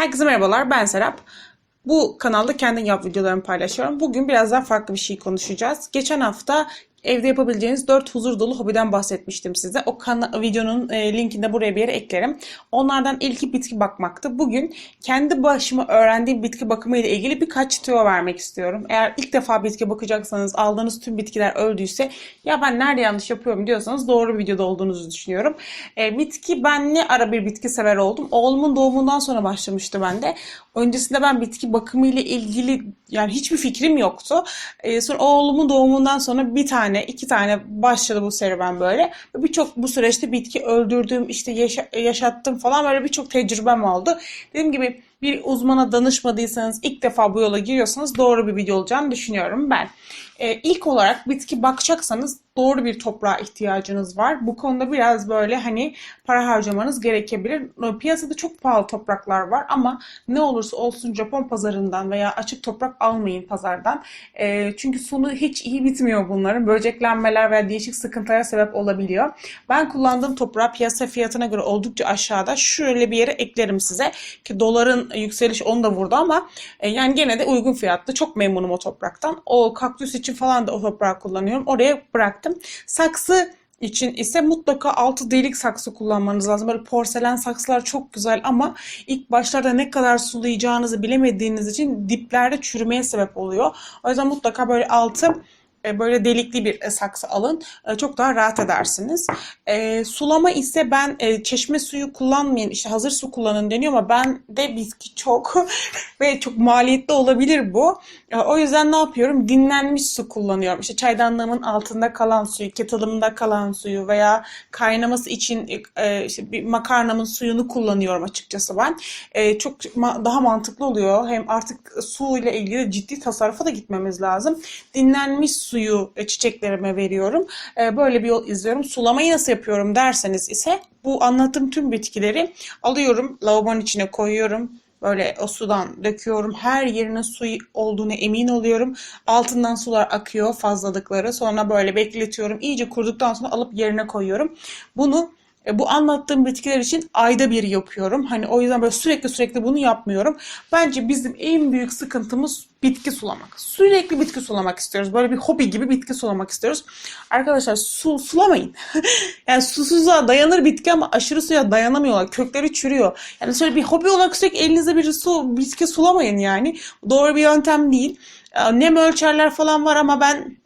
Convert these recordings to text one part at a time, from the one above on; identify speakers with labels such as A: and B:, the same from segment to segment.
A: Herkese merhabalar, ben Serap. Bu kanalda kendi yap videolarımı paylaşıyorum. Bugün biraz daha farklı bir şey konuşacağız. Geçen hafta evde yapabileceğiniz 4 huzur dolu hobiden bahsetmiştim size. O kana- videonun e, linkini de buraya bir yere eklerim. Onlardan ilki bitki bakmaktı. Bugün kendi başıma öğrendiğim bitki bakımı ile ilgili birkaç tüyo vermek istiyorum. Eğer ilk defa bitki bakacaksanız, aldığınız tüm bitkiler öldüyse ya ben nerede yanlış yapıyorum diyorsanız doğru videoda olduğunuzu düşünüyorum. E, bitki ben ne ara bir bitki sever oldum. Oğlumun doğumundan sonra başlamıştı bende. Öncesinde ben bitki bakımı ile ilgili yani hiçbir fikrim yoktu. E, sonra oğlumun doğumundan sonra bir tane, iki tane başladı bu serüven böyle. Ve Birçok bu süreçte bitki öldürdüm, işte yaşa- yaşattım falan böyle birçok tecrübem oldu. Dediğim gibi bir uzmana danışmadıysanız, ilk defa bu yola giriyorsanız doğru bir video olacağını düşünüyorum ben. E, ilk olarak bitki bakacaksanız doğru bir toprağa ihtiyacınız var. Bu konuda biraz böyle hani para harcamanız gerekebilir. Piyasada çok pahalı topraklar var ama ne olursa olsun Japon pazarından veya açık toprak almayın pazardan. E, çünkü sonu hiç iyi bitmiyor bunların. Böceklenmeler veya değişik sıkıntılara sebep olabiliyor. Ben kullandığım toprağı piyasa fiyatına göre oldukça aşağıda. Şöyle bir yere eklerim size ki doların yükseliş onu da vurdu ama e, yani gene de uygun fiyatlı. Çok memnunum o topraktan. O kaktüs için falan da o toprağı kullanıyorum. Oraya bıraktım. Saksı için ise mutlaka altı delik saksı kullanmanız lazım. Böyle porselen saksılar çok güzel ama ilk başlarda ne kadar sulayacağınızı bilemediğiniz için diplerde çürümeye sebep oluyor. O yüzden mutlaka böyle altı böyle delikli bir e, saksı alın. E, Çok daha rahat edersiniz. E, sulama ise ben e, çeşme suyu kullanmayın, işte hazır su kullanın deniyor ama ben de bitki çok ve çok maliyetli olabilir bu. E, O yüzden ne yapıyorum? Dinlenmiş su kullanıyorum. İşte çaydanlığımın altında kalan suyu, kettle'ımda kalan suyu veya kaynaması için e, işte bir makarnamın suyunu kullanıyorum açıkçası ben. E, çok daha mantıklı oluyor. Hem artık su ile ilgili ciddi tasarrufa da gitmemiz lazım. Dinlenmiş suyu e, çiçeklerime veriyorum. E, Böyle bir yol izliyorum. Sulamayı nasıl yapıyorum derseniz ise bu anlattığım tüm bitkileri alıyorum, lavabonun içine koyuyorum. Böyle o sudan döküyorum. Her yerine su olduğunu emin oluyorum. Altından sular akıyor fazlalıkları. Sonra böyle bekletiyorum. İyice kuruduktan sonra alıp yerine koyuyorum. Bunu bu anlattığım bitkiler için ayda bir yapıyorum. Hani o yüzden böyle sürekli sürekli bunu yapmıyorum. Bence bizim en büyük sıkıntımız bitki sulamak. Sürekli bitki sulamak istiyoruz. Böyle bir hobi gibi bitki sulamak istiyoruz. Arkadaşlar su sulamayın. yani susuzluğa dayanır bitki ama aşırı suya dayanamıyorlar. Kökleri çürüyor. Yani şöyle bir hobi olarak sürekli elinize bir su bitki sulamayın yani. Doğru bir yöntem değil. E, Nem ölçerler falan var ama ben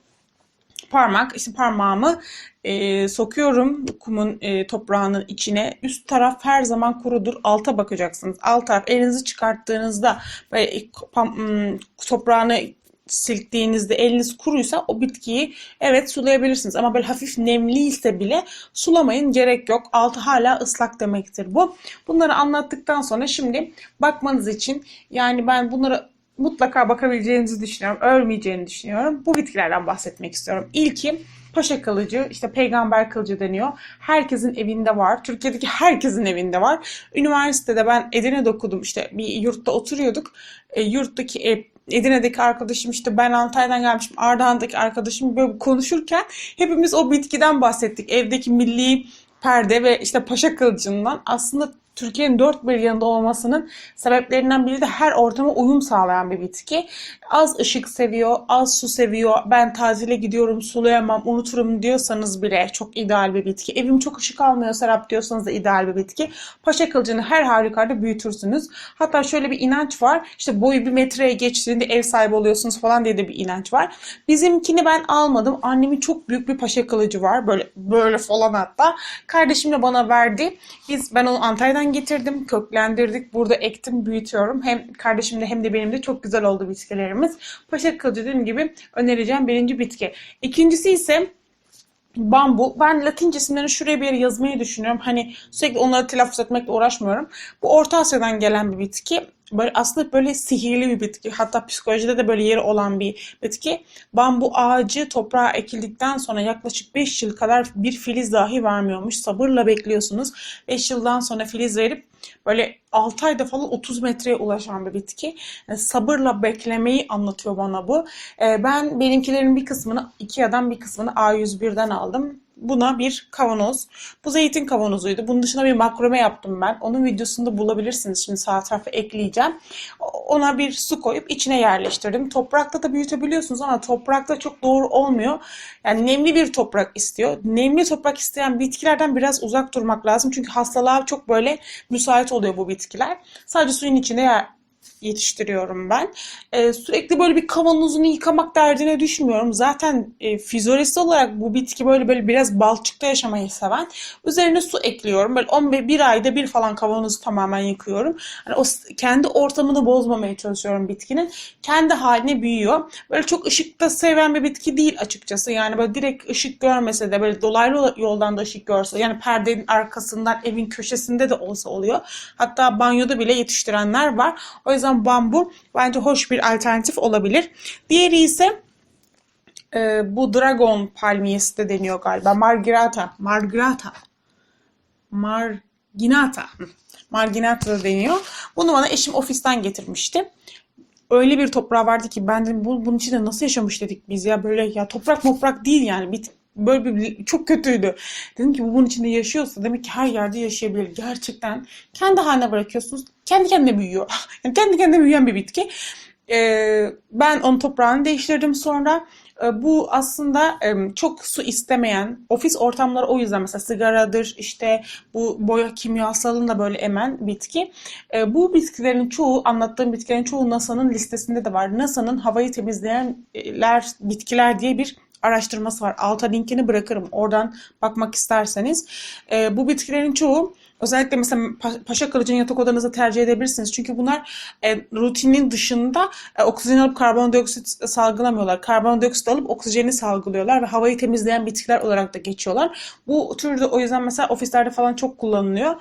A: parmak, işte parmağımı e, sokuyorum kumun e, toprağının içine. Üst taraf her zaman kurudur. Alta bakacaksınız. Alt taraf elinizi çıkarttığınızda böyle pam- toprağını silktiğinizde eliniz kuruysa o bitkiyi evet sulayabilirsiniz. Ama böyle hafif nemliyse bile sulamayın gerek yok. Altı hala ıslak demektir bu. Bunları anlattıktan sonra şimdi bakmanız için yani ben bunları mutlaka bakabileceğinizi düşünüyorum. Ölmeyeceğini düşünüyorum. Bu bitkilerden bahsetmek istiyorum. İlki paşa kılıcı, işte peygamber kılıcı deniyor. Herkesin evinde var. Türkiye'deki herkesin evinde var. Üniversitede ben Edirne'de okudum. İşte bir yurtta oturuyorduk. E, yurttaki ev, Edirne'deki arkadaşım işte ben Antalya'dan gelmişim. Ardahan'daki arkadaşım böyle konuşurken hepimiz o bitkiden bahsettik. Evdeki milli perde ve işte paşa kılıcından aslında Türkiye'nin dört bir yanında olmasının sebeplerinden biri de her ortama uyum sağlayan bir bitki. Az ışık seviyor, az su seviyor. Ben tatile gidiyorum, sulayamam, unuturum diyorsanız bile çok ideal bir bitki. Evim çok ışık almıyor Serap diyorsanız da ideal bir bitki. Paşa kılıcını her halükarda büyütürsünüz. Hatta şöyle bir inanç var. İşte boyu bir metreye geçtiğinde ev sahibi oluyorsunuz falan diye de bir inanç var. Bizimkini ben almadım. Annemin çok büyük bir paşa kılıcı var. Böyle böyle falan hatta. Kardeşim de bana verdi. Biz ben onu Antalya'dan getirdim, köklendirdik. Burada ektim, büyütüyorum. Hem kardeşimde hem de benim de çok güzel oldu bitkilerimiz. Paşa kılıcı dediğim gibi önereceğim birinci bitki. İkincisi ise Bambu. Ben Latince isimlerini şuraya bir yere yazmayı düşünüyorum. Hani sürekli onları telaffuz etmekle uğraşmıyorum. Bu Orta Asya'dan gelen bir bitki. Böyle aslında böyle sihirli bir bitki. Hatta psikolojide de böyle yeri olan bir bitki. Bambu ağacı toprağa ekildikten sonra yaklaşık 5 yıl kadar bir filiz dahi vermiyormuş. Sabırla bekliyorsunuz. 5 yıldan sonra filiz verip böyle 6 ayda falan 30 metreye ulaşan bir bitki. Yani sabırla beklemeyi anlatıyor bana bu. Ee, ben benimkilerin bir kısmını Ikea'dan bir kısmını A101'den aldım. Buna bir kavanoz. Bu zeytin kavanozuydu. Bunun dışında bir makrome yaptım ben. Onun videosunu da bulabilirsiniz. Şimdi sağ tarafa ekleyeceğim. Ona bir su koyup içine yerleştirdim. Toprakta da büyütebiliyorsunuz ama toprakta çok doğru olmuyor. Yani nemli bir toprak istiyor. Nemli toprak isteyen bitkilerden biraz uzak durmak lazım. Çünkü hastalığa çok böyle müsait oluyor bu bitkiler. Sadece suyun içinde yer, yetiştiriyorum ben. Ee, sürekli böyle bir kavanozunu yıkamak derdine düşmüyorum. Zaten e, fizyolojisi olarak bu bitki böyle böyle biraz balçıkta yaşamayı seven. Üzerine su ekliyorum. Böyle 15 bir ayda bir falan kavanozu tamamen yıkıyorum. Hani o kendi ortamını bozmamaya çalışıyorum bitkinin. Kendi haline büyüyor. Böyle çok ışıkta seven bir bitki değil açıkçası. Yani böyle direkt ışık görmese de böyle dolaylı yoldan da ışık görse yani perdenin arkasından evin köşesinde de olsa oluyor. Hatta banyoda bile yetiştirenler var. O yüzden bambu bence hoş bir alternatif olabilir. Diğeri ise e, bu dragon palmiyesi de deniyor galiba. Margirata. Margirata. Marginata. Marginata da deniyor. Bunu bana eşim ofisten getirmişti. Öyle bir toprağı vardı ki ben dedim bu, bunun içinde nasıl yaşamış dedik biz ya böyle ya toprak toprak değil yani bit böyle bir çok kötüydü. Dedim ki bu bunun içinde yaşıyorsa demek ki her yerde yaşayabilir. Gerçekten kendi haline bırakıyorsunuz. Kendi kendine büyüyor. Yani kendi kendine büyüyen bir bitki. Ee, ben onun toprağını değiştirdim sonra. Ee, bu aslında em, çok su istemeyen ofis ortamları o yüzden mesela sigaradır işte bu boya kimyasalını da böyle emen bitki. Ee, bu bitkilerin çoğu anlattığım bitkilerin çoğu NASA'nın listesinde de var. NASA'nın havayı temizleyenler bitkiler diye bir araştırması var. Alta linkini bırakırım. Oradan bakmak isterseniz. Ee, bu bitkilerin çoğu özellikle mesela pa- paşa kılıcını yatak odanızda tercih edebilirsiniz. Çünkü bunlar e, rutinin dışında e, oksijen alıp karbondioksit salgılamıyorlar. Karbondioksit alıp oksijeni salgılıyorlar ve havayı temizleyen bitkiler olarak da geçiyorlar. Bu türde o yüzden mesela ofislerde falan çok kullanılıyor.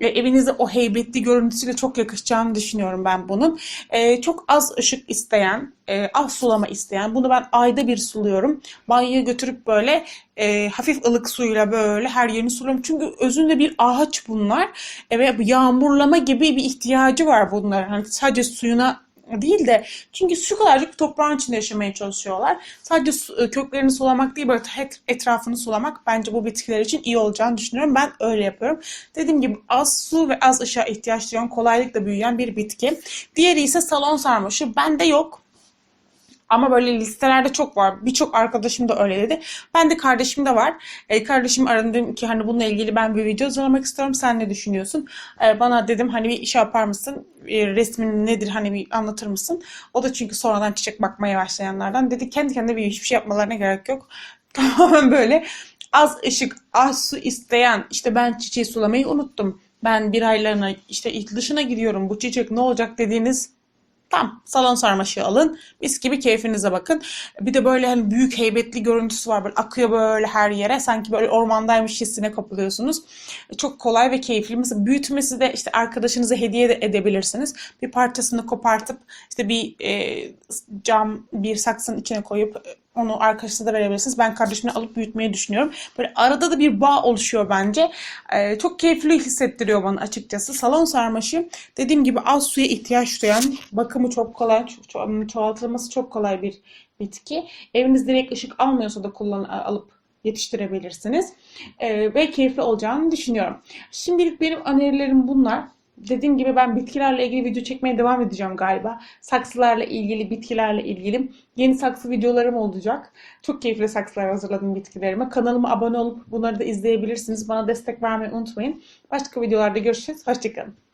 A: E, evinize o heybetli görüntüsüyle çok yakışacağını düşünüyorum ben bunun. E, çok az ışık isteyen, e, az sulama isteyen. Bunu ben ayda bir suluyorum. Banyoya götürüp böyle e, hafif ılık suyla böyle her yerini suluyorum. Çünkü özünde bir ağaç bunlar. E, ve yağmurlama gibi bir ihtiyacı var bunların. Hani sadece suyuna değil de çünkü şu kadarcık toprağın içinde yaşamaya çalışıyorlar. Sadece e, köklerini sulamak değil böyle etrafını sulamak bence bu bitkiler için iyi olacağını düşünüyorum. Ben öyle yapıyorum. Dediğim gibi az su ve az ışığa ihtiyaç duyan kolaylıkla büyüyen bir bitki. Diğeri ise salon sarmaşığı. Bende yok. Ama böyle listelerde çok var. Birçok arkadaşım da öyle dedi. Ben de kardeşim de var. E, kardeşim aradım ki hani bununla ilgili ben bir video hazırlamak istiyorum. Sen ne düşünüyorsun? E, bana dedim hani bir iş yapar mısın? E, resmin nedir hani bir anlatır mısın? O da çünkü sonradan çiçek bakmaya başlayanlardan. Dedi kendi kendine bir hiçbir şey yapmalarına gerek yok. Tamamen böyle az ışık, az su isteyen işte ben çiçeği sulamayı unuttum. Ben bir aylığına işte dışına gidiyorum. Bu çiçek ne olacak dediğiniz Tam salon sarmaşığı alın. Mis gibi keyfinize bakın. Bir de böyle hani büyük heybetli görüntüsü var. Böyle akıyor böyle her yere. Sanki böyle ormandaymış hissine kapılıyorsunuz. Çok kolay ve keyifli. Mesela büyütmesi de işte arkadaşınıza hediye de edebilirsiniz. Bir parçasını kopartıp işte bir e, cam bir saksının içine koyup onu arkadaşınıza da verebilirsiniz. Ben kardeşimle alıp büyütmeyi düşünüyorum. Böyle arada da bir bağ oluşuyor bence. Ee, çok keyifli hissettiriyor bana açıkçası. Salon sarmaşığı dediğim gibi az suya ihtiyaç duyan, bakımı çok kolay, ço- çoğaltılması çok kolay bir bitki. Eviniz direkt ışık almıyorsa da kullan alıp yetiştirebilirsiniz. Ee, ve keyifli olacağını düşünüyorum. Şimdilik benim önerilerim bunlar. Dediğim gibi ben bitkilerle ilgili video çekmeye devam edeceğim galiba. Saksılarla ilgili, bitkilerle ilgili yeni saksı videolarım olacak. Çok keyifli saksılar hazırladım bitkilerime. Kanalıma abone olup bunları da izleyebilirsiniz. Bana destek vermeyi unutmayın. Başka videolarda görüşürüz. Hoşçakalın.